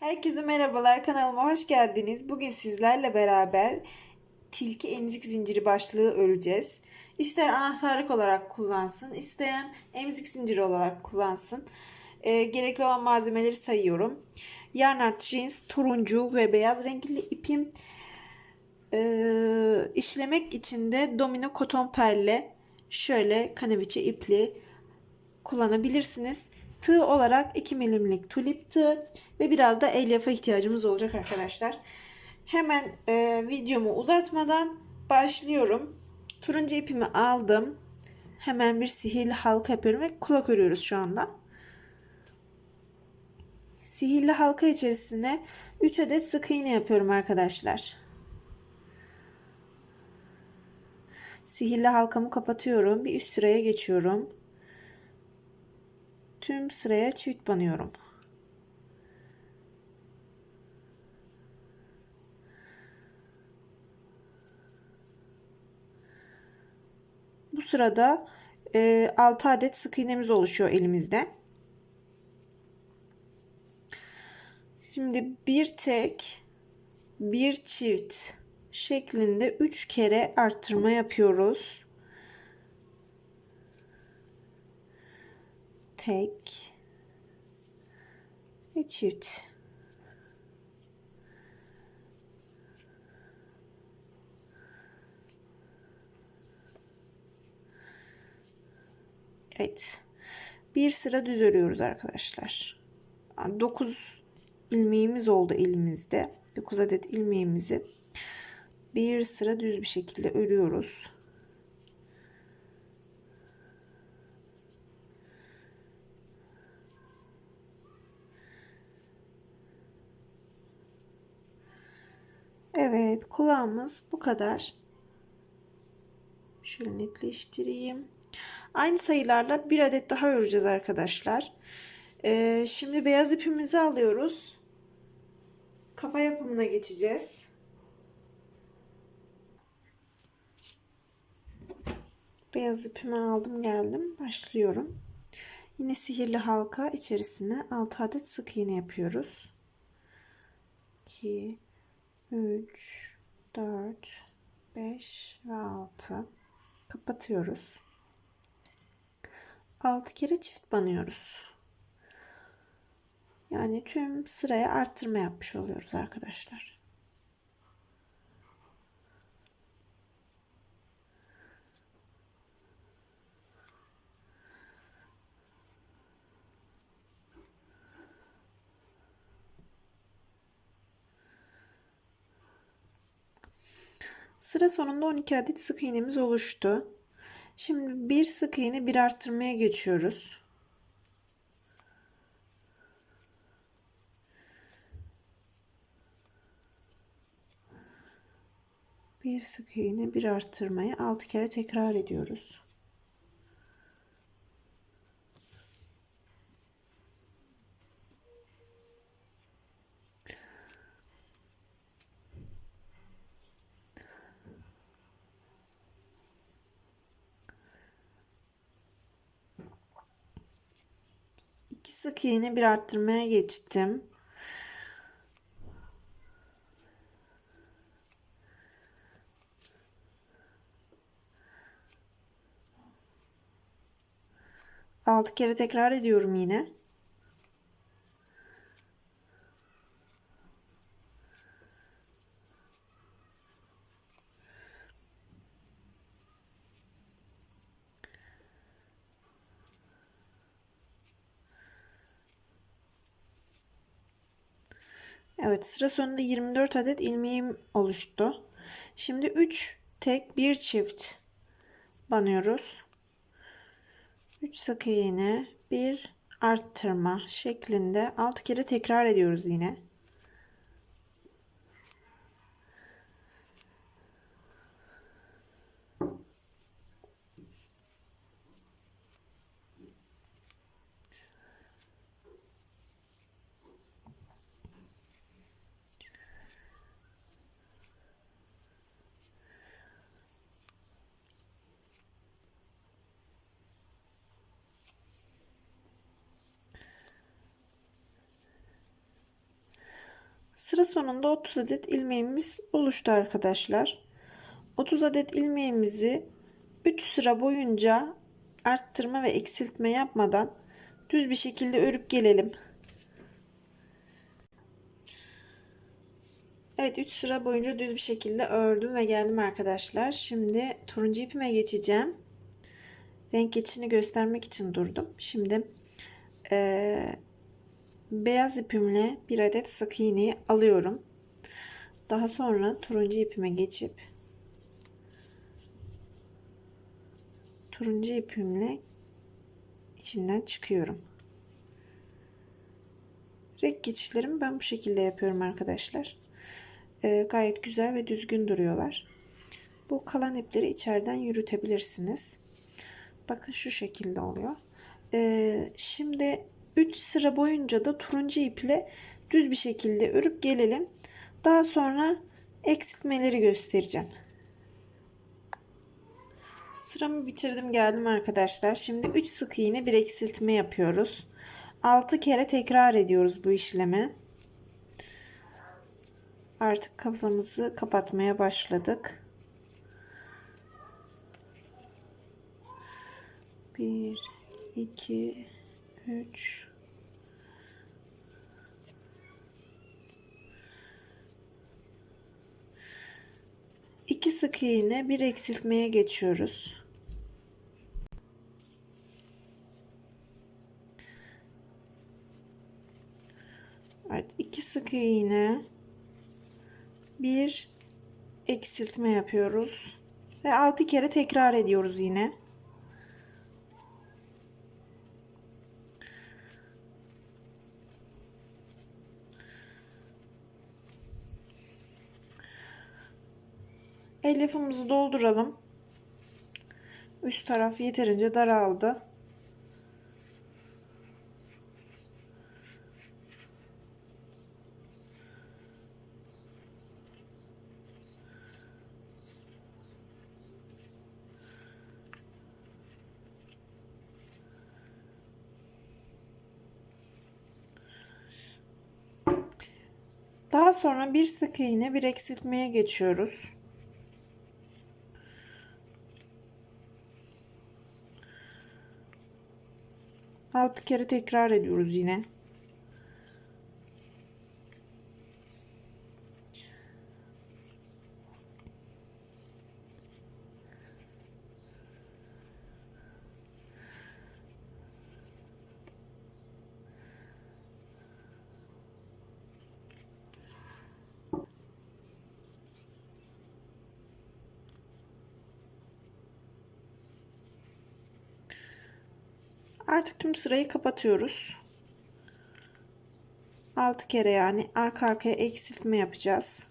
Herkese merhabalar kanalıma hoş geldiniz. Bugün sizlerle beraber tilki emzik zinciri başlığı öreceğiz. İster anahtarlık olarak kullansın, isteyen emzik zinciri olarak kullansın. Ee, gerekli olan malzemeleri sayıyorum. Yarnart jeans, turuncu ve beyaz renkli ipim. Ee, işlemek için de domino koton perle, şöyle kaneviçe ipli kullanabilirsiniz. Tığ olarak 2 milimlik tulip tığ ve biraz da elyaf'a ihtiyacımız olacak arkadaşlar. Hemen e, videomu uzatmadan başlıyorum. Turuncu ipimi aldım. Hemen bir sihirli halka yapıyorum ve kulak örüyoruz şu anda. Sihirli halka içerisine 3 adet sık iğne yapıyorum arkadaşlar. Sihirli halkamı kapatıyorum. Bir üst sıraya geçiyorum tüm sıraya çift banıyorum. Bu sırada e, 6 adet sık iğnemiz oluşuyor elimizde. Şimdi bir tek bir çift şeklinde 3 kere arttırma yapıyoruz. Tek ve çift. Evet. Bir sıra düz örüyoruz arkadaşlar. 9 ilmeğimiz oldu elimizde. 9 adet ilmeğimizi bir sıra düz bir şekilde örüyoruz. Evet kulağımız bu kadar. Şöyle netleştireyim. Aynı sayılarla bir adet daha öreceğiz arkadaşlar. Ee, şimdi beyaz ipimizi alıyoruz. Kafa yapımına geçeceğiz. Beyaz ipimi aldım geldim. Başlıyorum. Yine sihirli halka içerisine 6 adet sık iğne yapıyoruz. 2 3, 4, 5 ve 6 kapatıyoruz. 6 kere çift banıyoruz. Yani tüm sıraya arttırma yapmış oluyoruz arkadaşlar. Sıra sonunda 12 adet sık iğnemiz oluştu. Şimdi bir sık iğne bir arttırmaya geçiyoruz. Bir sık iğne bir arttırmayı 6 kere tekrar ediyoruz. Sık iğne bir arttırmaya geçtim. Altı kere tekrar ediyorum yine. Evet sıra sonunda 24 adet ilmeğim oluştu. Şimdi 3 tek bir çift banıyoruz. 3 sık iğne bir arttırma şeklinde 6 kere tekrar ediyoruz yine. Sıra sonunda 30 adet ilmeğimiz oluştu arkadaşlar. 30 adet ilmeğimizi 3 sıra boyunca arttırma ve eksiltme yapmadan düz bir şekilde örüp gelelim. Evet 3 sıra boyunca düz bir şekilde ördüm ve geldim arkadaşlar. Şimdi turuncu ipime geçeceğim. Renk geçişini göstermek için durdum. Şimdi ee, beyaz ipimle bir adet sık iğneyi alıyorum. Daha sonra turuncu ipime geçip turuncu ipimle içinden çıkıyorum. Renk geçişlerimi ben bu şekilde yapıyorum arkadaşlar. Ee, gayet güzel ve düzgün duruyorlar. Bu kalan ipleri içeriden yürütebilirsiniz. Bakın şu şekilde oluyor. Ee, şimdi 3 sıra boyunca da turuncu iple düz bir şekilde örüp gelelim. Daha sonra eksiltmeleri göstereceğim. Sıramı bitirdim geldim arkadaşlar. Şimdi 3 sık iğne bir eksiltme yapıyoruz. 6 kere tekrar ediyoruz bu işlemi. Artık kafamızı kapatmaya başladık. 1 2 3 2 sık iğne bir eksiltmeye geçiyoruz. Evet, iki sık iğne bir eksiltme yapıyoruz ve 6 kere tekrar ediyoruz yine. Elyafımızı dolduralım. Üst taraf yeterince daraldı. Daha sonra bir sık iğne bir eksiltmeye geçiyoruz. Altı kere tekrar ediyoruz yine. Artık tüm sırayı kapatıyoruz. 6 kere yani arka arkaya eksiltme yapacağız.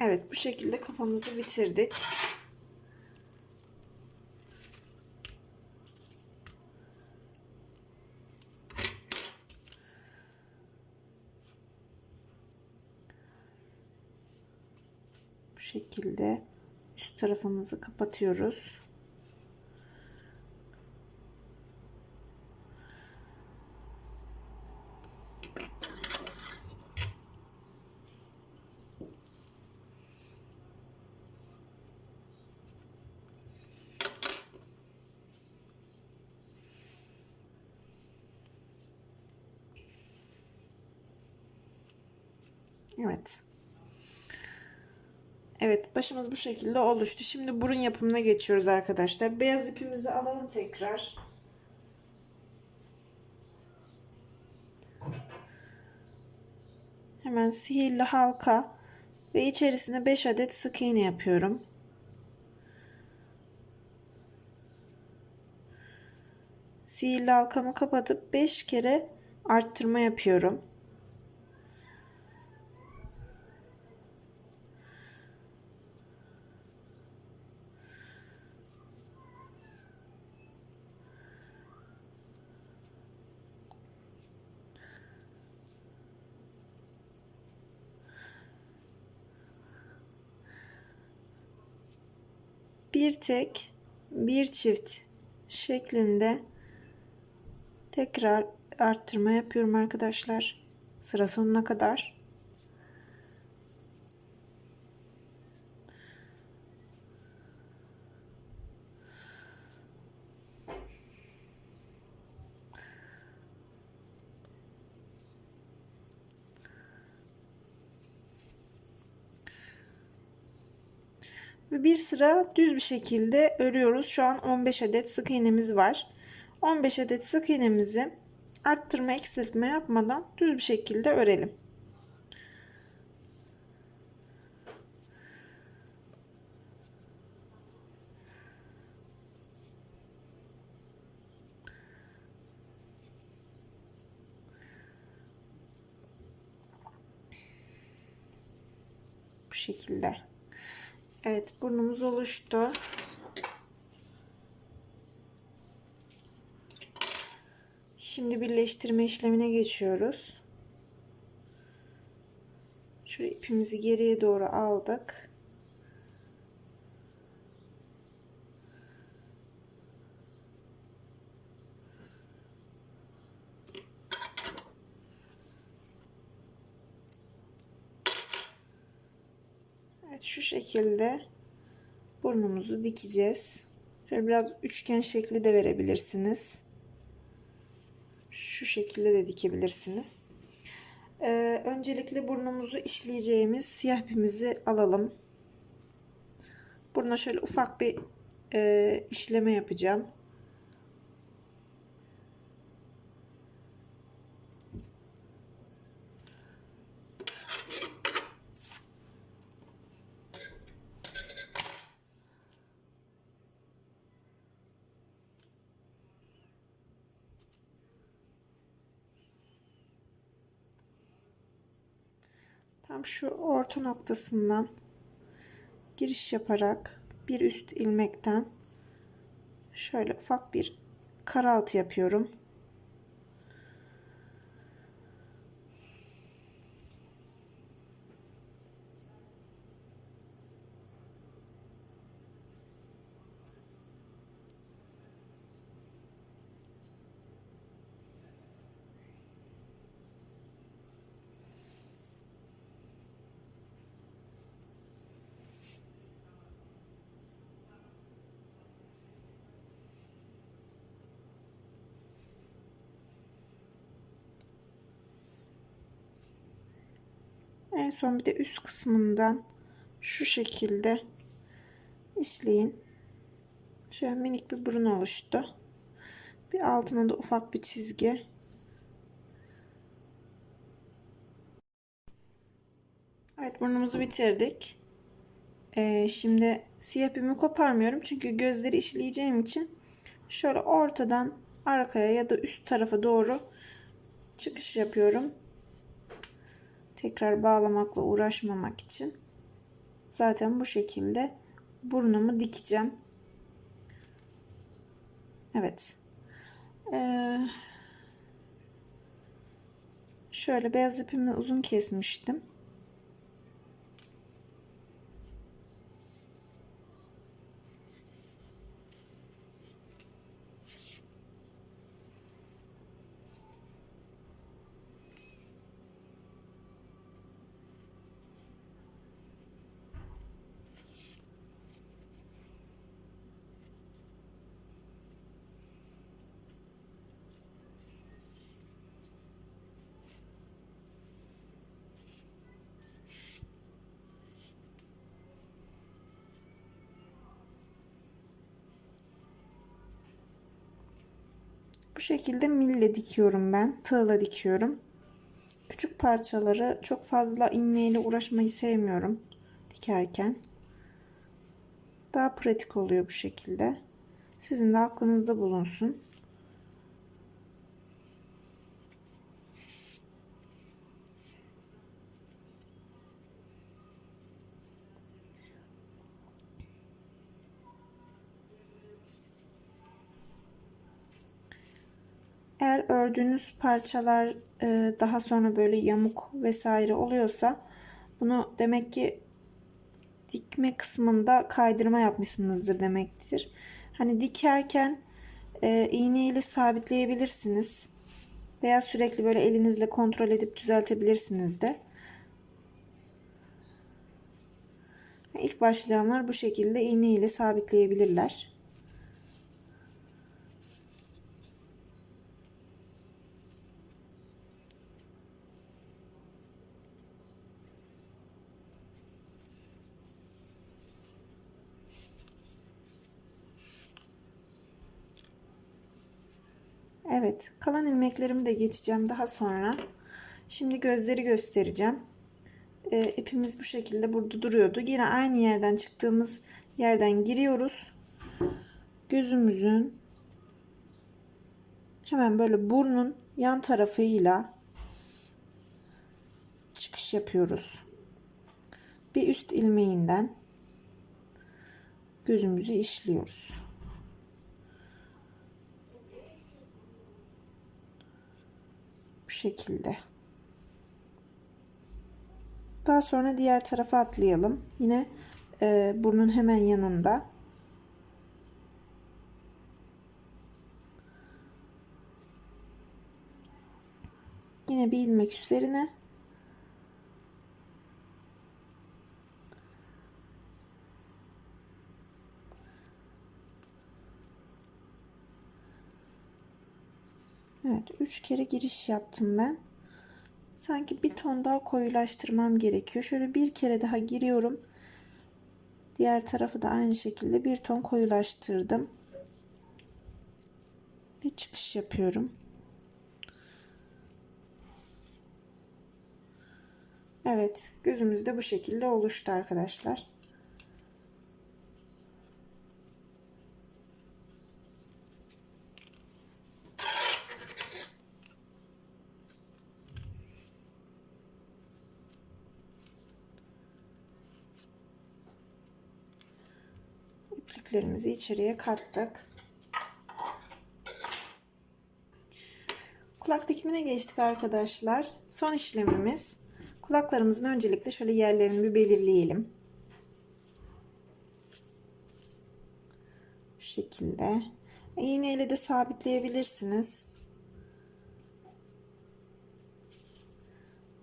Evet bu şekilde kafamızı bitirdik. Bu şekilde üst tarafımızı kapatıyoruz. Evet. Evet başımız bu şekilde oluştu. Şimdi burun yapımına geçiyoruz arkadaşlar. Beyaz ipimizi alalım tekrar. Hemen sihirli halka ve içerisine 5 adet sık iğne yapıyorum. Sihirli halkamı kapatıp 5 kere arttırma yapıyorum. Bir tek bir çift şeklinde tekrar arttırma yapıyorum arkadaşlar. Sıra sonuna kadar. Bir sıra düz bir şekilde örüyoruz. Şu an 15 adet sık iğnemiz var. 15 adet sık iğnemizi arttırma eksiltme yapmadan düz bir şekilde örelim. Bu şekilde. Evet burnumuz oluştu. Şimdi birleştirme işlemine geçiyoruz. Şöyle ipimizi geriye doğru aldık. Evet şu şekilde burnumuzu dikeceğiz. Şöyle biraz üçgen şekli de verebilirsiniz. Şu şekilde de dikebilirsiniz. Ee, öncelikle burnumuzu işleyeceğimiz siyah ipimizi alalım. Buruna şöyle ufak bir e, işleme yapacağım. Tam şu orta noktasından giriş yaparak bir üst ilmekten şöyle ufak bir karaltı yapıyorum. En son bir de üst kısmından şu şekilde işleyin. Şöyle minik bir burun oluştu. Bir altına da ufak bir çizgi. Evet burnumuzu bitirdik. Ee, şimdi siyah ipimi koparmıyorum. Çünkü gözleri işleyeceğim için şöyle ortadan arkaya ya da üst tarafa doğru çıkış yapıyorum tekrar bağlamakla uğraşmamak için zaten bu şekilde burnumu dikeceğim. Evet. Ee, şöyle beyaz ipimi uzun kesmiştim. Bu şekilde mille dikiyorum ben. Tığla dikiyorum. Küçük parçaları çok fazla ilmeğiyle uğraşmayı sevmiyorum dikerken. Daha pratik oluyor bu şekilde. Sizin de aklınızda bulunsun. Ördüğünüz parçalar e, daha sonra böyle yamuk vesaire oluyorsa bunu demek ki dikme kısmında kaydırma yapmışsınızdır demektir. Hani dikerken e, iğne ile sabitleyebilirsiniz. Veya sürekli böyle elinizle kontrol edip düzeltebilirsiniz de. İlk başlayanlar bu şekilde iğne ile sabitleyebilirler. Evet, kalan ilmeklerimi de geçeceğim daha sonra. Şimdi gözleri göstereceğim. E, ipimiz bu şekilde burada duruyordu. Yine aynı yerden çıktığımız yerden giriyoruz. Gözümüzün hemen böyle burnun yan tarafıyla çıkış yapıyoruz. Bir üst ilmeğinden gözümüzü işliyoruz. Şekilde. Daha sonra diğer tarafa atlayalım. Yine e, burnun hemen yanında. Yine bir ilmek üzerine. Evet, üç kere giriş yaptım ben. Sanki bir ton daha koyulaştırmam gerekiyor. Şöyle bir kere daha giriyorum. Diğer tarafı da aynı şekilde bir ton koyulaştırdım. Bir çıkış yapıyorum. Evet, gözümüz de bu şekilde oluştu arkadaşlar. İpliklerimizi içeriye kattık. Kulak dikimine geçtik arkadaşlar. Son işlemimiz kulaklarımızın öncelikle şöyle yerlerini bir belirleyelim. Bu şekilde. İğneyle de sabitleyebilirsiniz.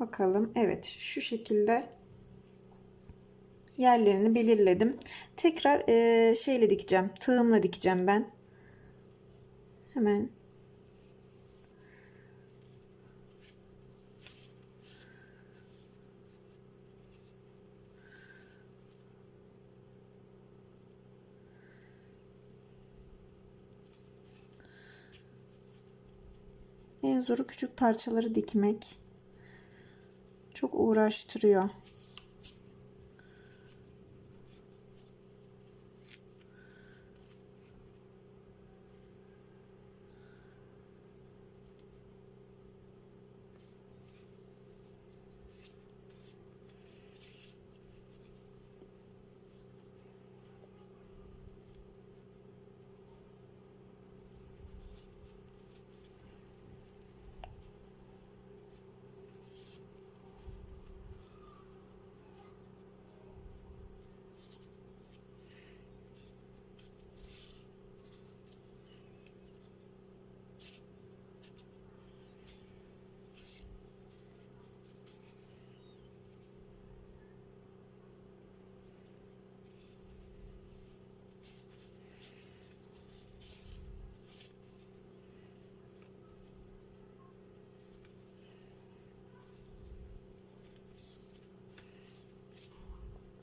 Bakalım. Evet şu şekilde yerlerini belirledim. Tekrar e, şeyle dikeceğim. Tığımla dikeceğim ben. Hemen En zoru küçük parçaları dikmek. Çok uğraştırıyor.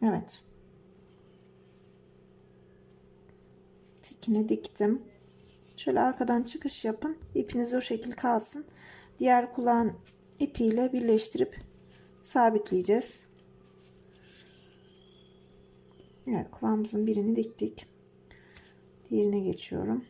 Evet. Tekini diktim. Şöyle arkadan çıkış yapın. İpiniz o şekil kalsın. Diğer kulağın ipiyle birleştirip sabitleyeceğiz. Evet kulağımızın birini diktik. Diğerine geçiyorum.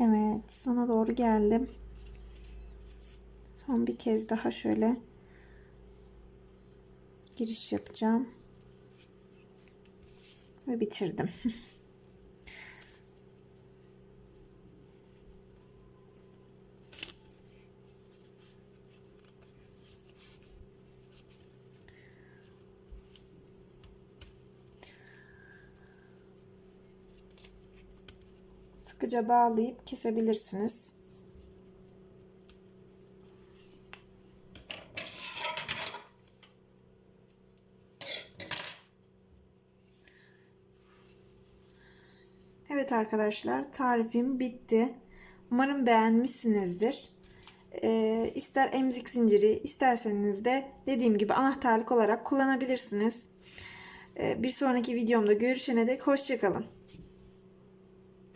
Evet, sona doğru geldim. Son bir kez daha şöyle giriş yapacağım. Ve bitirdim. Sıkıca bağlayıp kesebilirsiniz. Evet arkadaşlar tarifim bitti. Umarım beğenmişsinizdir. Ee, ister emzik zinciri isterseniz de dediğim gibi anahtarlık olarak kullanabilirsiniz. Ee, bir sonraki videomda görüşene dek hoşçakalın.